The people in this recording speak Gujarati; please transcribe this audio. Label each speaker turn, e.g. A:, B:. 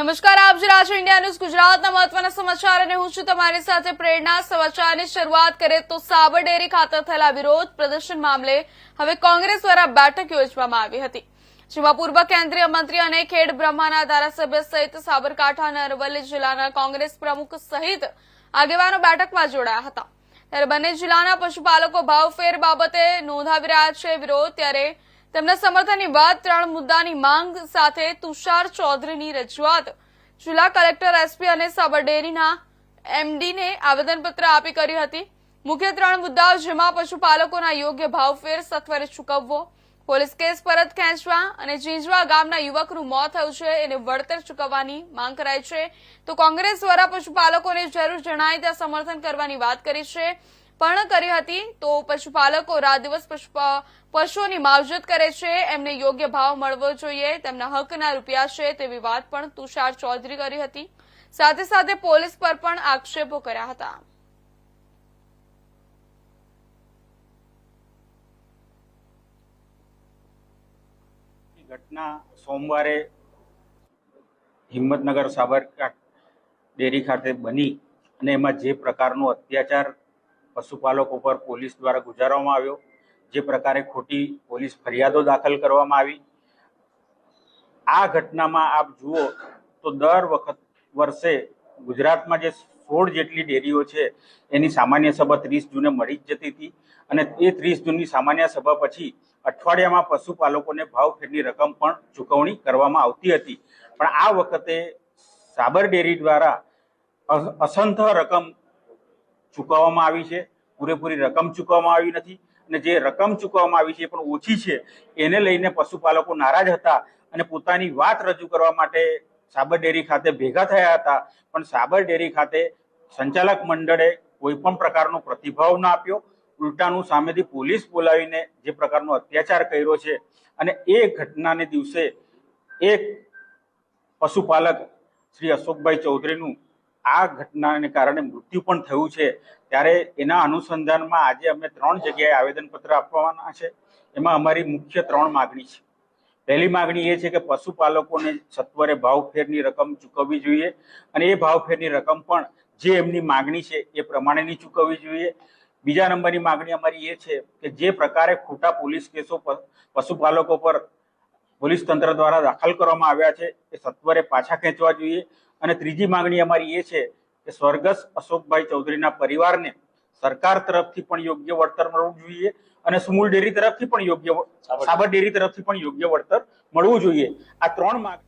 A: નમસ્કાર, આપ રહ્યા છો ઇન્ડિયા ન્યૂઝ ગુજરાતના મહત્વના સમાચાર અને હું છું તમારી સાથે પ્રેરણા. સમાચારની શરૂઆત કરે તો સાબર ડેરી ખાતે થયેલા વિરોધ પ્રદર્શન મામલે હવે કોંગ્રેસ દ્વારા બેઠક યોજવામાં આવી હતી. જેમાં પૂર્વ કેન્દ્રીય મંત્રી અને ખેડ બ્રહ્માના ધારાસભ્ય સહિત સાબરકાંઠા અને અરવલ્લી જિલ્લાના કોંગ્રેસ પ્રમુખ સહિત આગેવાનો બેઠકમાં જોડાયા હતા. ત્યારે બંને જિલ્લાના પશુપાલકો ભાવફેર બાબતે નોંધાવી રહ્યા છે વિરોધ. ત્યારે તેમના સમર્થનની વાત ત્રણ મુદ્દાની માંગ સાથે તુષાર ચૌધરીની રજૂઆત. જિલ્લા કલેક્ટર એસપી અને સાબર ડેરીના એમડીને આવેદનપત્ર આપી કરી હતી. મુખ્ય ત્રણ મુદ્દાઓ જેમાં પશુપાલકોના યોગ્ય ભાવફેર સત્વરે ચૂકવવો, પોલીસ કેસ પરત ખેંચવા અને ઝીંઝવા ગામના યુવકનું મોત થયું છે એને વળતર ચૂકવવાની માંગ કરાઈ છે. તો કોંગ્રેસ દ્વારા પશુપાલકોને જરૂર જણાય ત્યાં સમર્થન કરવાની વાત કરી છે. પણ કરી હતી, તો પશુપાલકો રાત દિવસ પશુ- પશુઓની માવજત કરે છે, એમને યોગ્ય ભાવ મળવો જોઈએ, તેમના હકના રૂપિયા છે, તેવી વાત પણ તુષાર ચૌધરી કરી હતી. સાથે સાથે પોલીસ પર પણ આક્ષેપો કર્યા હતા.
B: ઘટના સોમવારે હિંમતનગર સાબરકાંઠ ડેરી ખાતે બની અને એમાં જે પ્રકારનો અત્યાચાર પશુપાલકો પર પોલીસ દ્વારા ગુજારવામાં આવ્યો, જે પ્રકારે ખોટી પોલીસ ફરિયાદો દાખલ કરવામાં આવી. આ ઘટનામાં આપ જુઓ તો દર વખત વર્ષે ગુજરાતમાં જે સોળ જેટલી ડેરીઓ છે, એની સામાન્ય સભા ત્રીસ જૂને મળી જ જતી હતી અને એ ત્રીસ જૂનની સામાન્ય સભા પછી અઠવાડિયામાં પશુપાલકોને ભાવફેરની રકમ પણ ચૂકવણી કરવામાં આવતી હતી. પણ આ વખતે સાબર ડેરી દ્વારા અસંથ રકમ ચૂકવવામાં આવી છે. પૂરેપૂરી રકમ ચૂકવવામાં આવી નથી અને જે રકમ ચૂકવવામાં આવી છે એ પણ ઓછી છે. એને લઈને પશુપાલકો નારાજ હતા અને પોતાની વાત રજૂ કરવા માટે સાબર ડેરી ખાતે ભેગા થયા હતા. પણ સાબર ડેરી ખાતે સંચાલક મંડળે કોઈ પણ પ્રકારનો પ્રતિભાવ ના આપ્યો. ઉલટાનું સામેથી પોલીસ બોલાવીને જે પ્રકારનો અત્યાચાર કર્યો છે અને એ ઘટનાને દિવસે એક પશુપાલક શ્રી અશોકભાઈ ચૌધરીનું આ ઘટનાને કારણે મૃત્યુ પણ થયું છે. ત્યારે એના અનુસંધાનમાં આજે અમે ત્રણ જગ્યાએ આવેદનપત્ર આપવાના છે. એમાં અમારી મુખ્ય ત્રણ માગણી છે. પહેલી માગણી એ છે કે પશુપાલકોને સત્વરે ભાવફેરની રકમ ચૂકવવી જોઈએ અને એ ભાવફેરની રકમ પણ જે એમની માગણી છે એ પ્રમાણેની ચૂકવવી જોઈએ. બીજા નંબરની માગણી અમારી એ છે કે જે પ્રકારે ખોટા પોલીસ કેસો પશુપાલકો પર પોલીસ તંત્ર દ્વારા દાખલ કરવામાં આવ્યા છે એ સત્વરે પાછા ખેંચવા જોઈએ. અને ત્રીજી માંગણી અમારી એ છે કે સ્વર્ગસ્થ અશોકભાઈ ચૌધરીના પરિવારને સરકાર તરફથી પણ યોગ્ય વળતર મળવું જોઈએ અને સુમૂલ ડેરી તરફથી પણ યોગ્ય સાબર ડેરી તરફથી પણ યોગ્ય વળતર મળવું જોઈએ. આ ત્રણ માંગ